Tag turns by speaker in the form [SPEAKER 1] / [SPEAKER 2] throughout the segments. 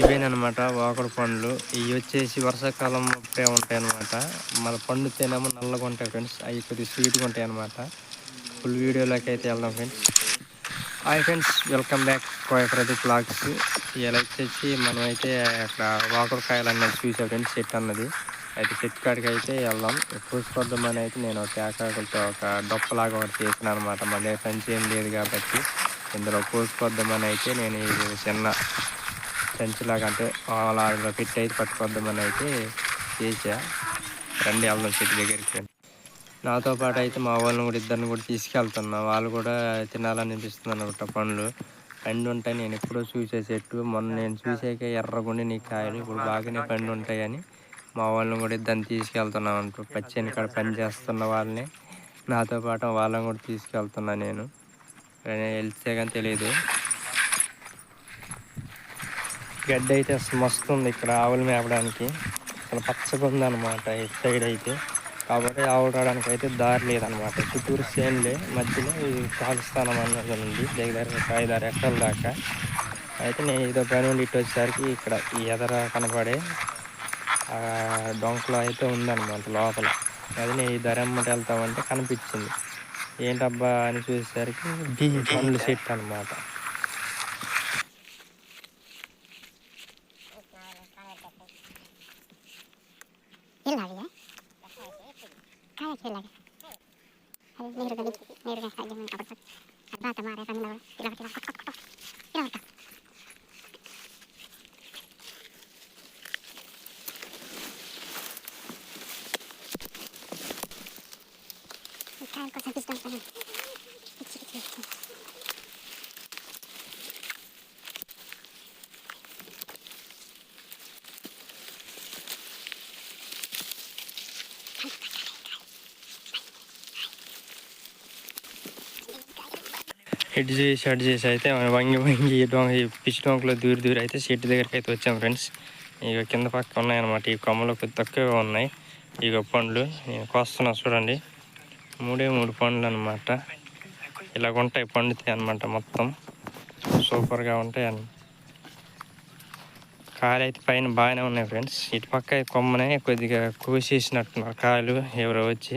[SPEAKER 1] ఇవేనమాట వాకడ పండ్లు. ఇవి వచ్చేసి వర్షాకాలం అప్పుడే ఉంటాయి అనమాట మన పండు తినేమో నల్లగా ఉంటాయి ఫ్రెండ్స్. అవి కొద్దిగా స్వీట్గా ఉంటాయి అనమాట ఫుల్ వీడియోలోకి అయితే వెళ్దాం friends. Hi friends welcome back కోయప్రదీప్ blogs. ఇలా వచ్చేసి మనం అయితే అక్కడ వాకుడుకాయలు అన్నది చూసాం ఫ్రెండ్స్ చెట్టు అన్నది. అయితే చెట్టు కాడికి అయితే వెళ్దాం. చూసుకొద్దామని అయితే నేను ఒక ఒక డొప్పలాగా ఒకటి చేసిన అనమాట మన ఫ్రెండ్స్ సంచి ఏం లేదు కాబట్టి ఇందులో కోసుకొద్దామని అయితే నేను చిన్న ఫ్రెండ్స్ లాగా అంటే అలా అందులో పెట్టి అయితే పట్టుకొద్దామని అయితే చేసా. రండి వెళ్దాం చెట్టు దగ్గరికి. నాతో పాటు అయితే మా వాళ్ళని కూడా ఇద్దరిని కూడా తీసుకెళ్తున్నా. వాళ్ళు కూడా తినాలని అనిపిస్తుంది అనమాట పండ్లు. పండు ఉంటాయి నేను ఎప్పుడో చూసే చెట్టు. మొన్న నేను చూసాక ఎర్రగుండి నీ కాయలు. ఇప్పుడు బాగానే పండు ఉంటాయని మా వాళ్ళని కూడా ఇద్దరిని తీసుకెళ్తున్నాం అంటూ పచ్చని కాడ పని చేస్తున్న వాళ్ళని. నాతో పాటు వాళ్ళని కూడా తీసుకెళ్తున్నా నేను. వెళ్తే కానీ తెలియదు గడ్డి అయితే అసలు మస్తు ఉంది ఇక్కడ ఆవులు మేపడానికి అసలు పచ్చగా ఉందన్నమాట ఇటు సైడ్ అయితే. కాబట్టి ఆవులు రావడానికి అయితే దారి లేదనమాట చుట్టూరు సేన్లే మధ్యలో ఈ పాకిస్తానం అన్నది ఉంది. దగ్గర ఒక ఐదారు ఎకరాల దాకా. అయితే నేను ఏదో పని ఉండి ఇటు వచ్చేసరికి ఇక్కడ ఈ ఎదర కనపడే డొంకలో అయితే ఉందన్నమాట లోపల. అది నేను ఈ ధర అమ్మటి వెళ్తామంటే కనిపించింది. ఏంటబ్బా అని చూసేసరికి పండ్లు చెట్టు అనమాట
[SPEAKER 2] حاجة في اللاجئ نهر ده بيجي نهر ده هيجي من قبرك أربعة تمارة كان من إلى كده قط قط قط إلى ورقة كان كوسان بيستان كان كتير كتير
[SPEAKER 1] ఎడ్ చేసి అడ్ చేసి అయితే వంగి వంగి డొంగ పిచ్చి డొంకలో దూరి దూరి అయితే చెట్టు దగ్గరికి అయితే వచ్చాం ఫ్రెండ్స్. ఇక కింద పక్క ఉన్నాయన్నమాట. ఈ కొమ్మలు కొద్ది తక్కువగా ఉన్నాయి. ఇక పండ్లు. నేను కోస్తున్నా చూడండి. మూడే మూడు పండ్లు అనమాట ఇలాగ ఉంటాయి పండుతాయి అనమాట మొత్తం. సూపర్గా ఉంటాయి అని. కాయలు అయితే పైన బాగానే ఉన్నాయి ఫ్రెండ్స్. ఇటు పక్క కొమ్మనే కొద్దిగా కోసేసినట్టున్నారు కాయలు ఎవరో వచ్చి.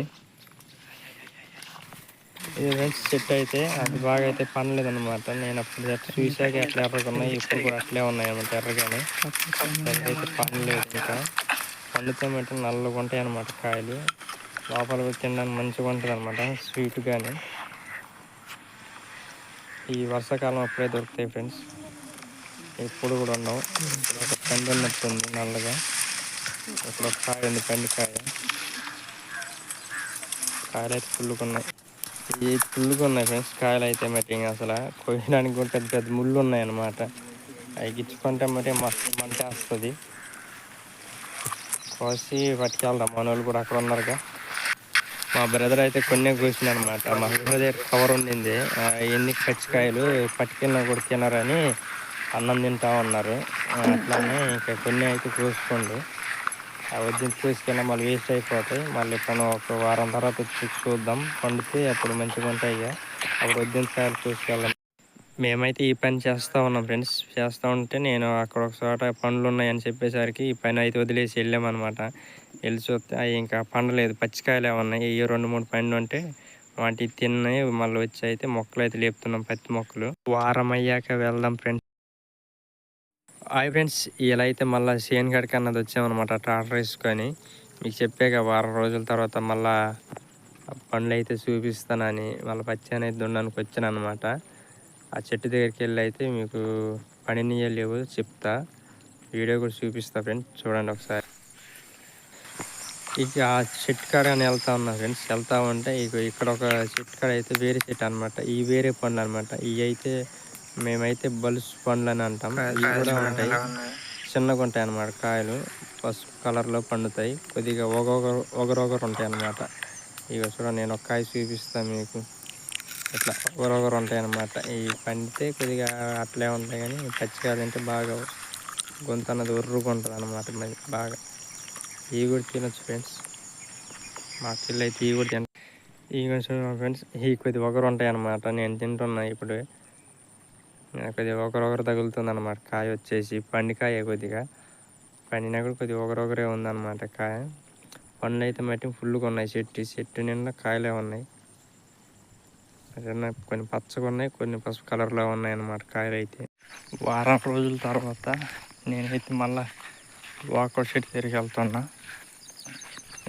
[SPEAKER 1] ఇది ఫ్రెండ్స్ చెట్టు అయితే అది బాగా అయితే పనలేదు అనమాట నేను అప్పుడు చెట్టు చూసాక ఎట్లా ఎర్రగా ఉన్నాయి ఇప్పుడు కూడా అట్లే ఉన్నాయి అనమాట ఎర్రగానే. అయితే పనలేదు ఇంకా. పండుతో మట్టి నల్లగా ఉంటాయి అనమాట కాయలు. లోపల తినడానికి మంచిగా ఉంటుంది అనమాట స్వీట్ కానీ ఈ వర్షాకాలం అప్పుడే దొరుకుతాయి ఫ్రెండ్స్ ఎప్పుడు కూడా ఉండవు. ఇప్పుడు ఒక పండు ఉన్నట్టుంది నల్లగా. ఇక్కడ ఒక కాయ ఉంది పండు కాయ. కాయలు అయితే ఫుల్గా ఇవి ఈ ఫుల్గా ఉన్నాయి ఫ్రెండ్స్. కాయలు అయితే మరి ఇంకా అసలు కోయడానికి కూడా పెద్ద పెద్ద ముళ్ళు ఉన్నాయన్నమాట అవి గిచ్చుకుంటే మరి మస్తు మంట వస్తుంది. కోసి పట్టుకెళ్దాం. మన వాళ్ళు కూడా అక్కడ ఉన్నారుగా. మా బ్రదర్ అయితే కొన్ని కోసిన అనమాట మా బ్రదర్ దగ్గర కవర్ ఉండింది. ఎన్ని కచ్చికాయలు పట్టుకెళ్ళినా కూడా తినరని అన్నం తింటా ఉన్నారు. అట్లానే ఇంకా కొన్ని అయితే కోసుకోండి. వద్దని కోసుకెళ్ళినా మళ్ళీ వేస్ట్ అయిపోతాయి. మళ్ళీ పను ఒక వారం తర్వాత వచ్చి చూద్దాం. పండితే అప్పుడు మంచిగా ఉంటాయి అప్పుడు వద్దిన కాయలు కోసుకెళ్ళాం మేమైతే ఈ పని చేస్తూ ఉన్నాం ఫ్రెండ్స్. చేస్తూ ఉంటే నేను అక్కడ ఒక చోట పండ్లు ఉన్నాయని చెప్పేసరికి ఈ పని అయితే వదిలేసి వెళ్ళామన్నమాట వెళ్ళి చూస్తే అవి ఇంకా పండలేదు. పచ్చికాయలు ఉన్నాయి? ఏ రెండు మూడు పండు ఉంటే వాటి తిన్నాయి మళ్ళీ వచ్చి అయితే మొక్కలు అయితే లేపుతున్నాం పత్తి మొక్కలు. వారం అయ్యాక వెళ్దాం ఫ్రెండ్స్. హాయ్ ఫ్రెండ్స్ ఇలా అయితే మళ్ళీ సేన్ గడికి అన్నది వచ్చామన్నమాట ట్రాక్టర్ వేసుకొని. మీకు చెప్పాక వారం రోజుల తర్వాత మళ్ళా పండ్లు అయితే చూపిస్తానని మళ్ళీ పచ్చి అనేది దుండానికి వచ్చాను అనమాట ఆ చెట్టు దగ్గరికి వెళ్ళి అయితే మీకు పనిని లేవు చెప్తా. వీడియో కూడా చూపిస్తా ఫ్రెండ్స్ చూడండి ఒకసారి. ఇక ఆ చెట్టు కాడ వెళ్తా ఉన్నా ఫ్రెండ్స్ వెళ్తా ఉంటే ఇక ఇక్కడ ఒక చెట్టు కాడ అయితే వేరే చెట్టు అనమాట ఈ వేరే పండు అనమాట ఇవి అయితే మేమైతే బలుసు పండ్లు అని అంటాం. ఇవి కూడా ఉంటాయి. చిన్నగా ఉంటాయి అన్నమాట కాయలు. పసుపు కలర్లో పండుతాయి. కొద్దిగా ఒగొగరు ఒగరొగరు ఉంటాయి అన్నమాట. ఇక చూడండి నేను ఒక కాయ చూపిస్తాను మీకు. ఇట్లా ఒగరొగరు ఉంటాయి అన్నమాట. ఈ పండితే కొద్దిగా అట్లే ఉంటాయి కానీ పచ్చికాయలు అంటే బాగా గొంతు అన్నది ఉర్రుగా ఉంటుంది అనమాట బాగా. ఇవి కూడా తినొచ్చు ఫ్రెండ్స్. మా పిల్ల అయితే ఇవి కూడా తింట ఇవి కూడా చూడండి ఫ్రెండ్స్ ఈ కొద్ది ఒకరు ఉంటాయి అన్నమాట. నేను తింటున్నా ఇప్పుడు. కొద్దిగా ఒకరొకరు తగులుతుంది అనమాట కాయ వచ్చేసి పండికాయ కొద్దిగా. పండినా కూడా కొద్దిగా ఒకరొకరే ఉందన్నమాట కాయ. పండ్లు అయితే మట్టి ఫుల్గా ఉన్నాయి. చెట్టు చెట్టు నిండా కాయలే ఉన్నాయి. కొన్ని పచ్చగా ఉన్నాయి కొన్ని పసుపు కలర్లో ఉన్నాయి అన్నమాట కాయలు అయితే వారం రోజుల తర్వాత నేనైతే మళ్ళీ వాకౌట్ చెట్టు తిరిగి వెళ్తున్నా.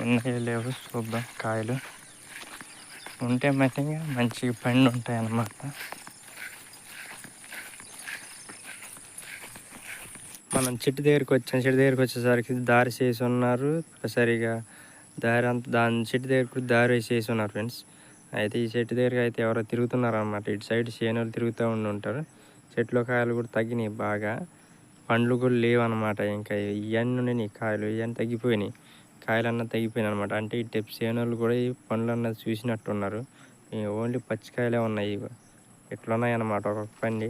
[SPEAKER 1] ఉన్నాయి లేవు చూద్దాం కాయలు. ఉంటే మట్టిగా మంచిగా పండు ఉంటాయి అన్నమాట మనం చెట్టు దగ్గరికి వచ్చాం. చెట్టు దగ్గరికి వచ్చేసరికి దారి చేసి ఉన్నారు. సరిగా దారి అంత దాని చెట్టు దగ్గర దారి వేసేసి ఉన్నారు ఫ్రెండ్స్ అయితే ఈ చెట్టు దగ్గరికి అయితే ఎవరో తిరుగుతున్నారు అనమాట ఇటు సైడ్ చేనులు తిరుగుతూ ఉండి ఉంటారు. చెట్లో కాయలు కూడా తగ్గినాయి బాగా. పండ్లు కూడా లేవు అనమాట ఇంకా ఇవన్నీ ఉన్నాయి కాయలు. ఇవన్నీ తగ్గిపోయినాయి. కాయలు అన్న తగ్గిపోయినాయి అనమాట అంటే ఈ టెప్ చేనులు కూడా ఈ పండ్లు అన్నది చూసినట్టున్నారు. ఓన్లీ పచ్చికాయలే ఉన్నాయి. ఇవి. ఎట్లున్నాయి ఉన్నాయి అన్నమాట ఒక్కొక్క పండి.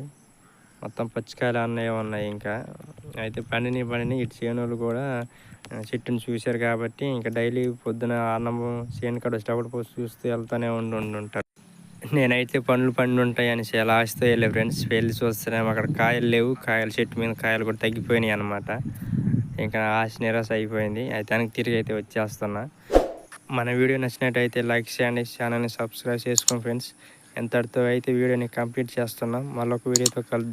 [SPEAKER 1] మొత్తం పచ్చికాయలు అన్నయ్య ఉన్నాయి ఇంకా. అయితే పండిని పండిని ఇటు చేనులు కూడా చెట్టుని చూశారు కాబట్టి ఇంకా డైలీ పొద్దున అన్నం చేను కాడ వచ్చేటప్పుడు పోసి చూస్తూ వెళ్తూనే ఉండి ఉండి ఉంటారు. నేనైతే పండ్లు పండు ఉంటాయి అనేసి ఎలా ఆశతో వెళ్ళే ఫ్రెండ్స్. వెళ్ళి చూస్తున్నాం. అక్కడ కాయలు లేవు. కాయలు చెట్టు మీద కాయలు కూడా తగ్గిపోయినాయి అనమాట ఇంకా ఆశ నిరాశ అయిపోయింది. అయితే వెనక్కి తిరిగి అయితే వచ్చేస్తున్నా. మన వీడియో నచ్చినట్టయితే లైక్ చేయండి. ఛానల్ని సబ్స్క్రైబ్ చేసుకోండి ఫ్రెండ్స్. ఎంతటితో అయితే వీడియోని కంప్లీట్ చేస్తున్నాం. మళ్ళొక వీడియోతో కలుద్దాం.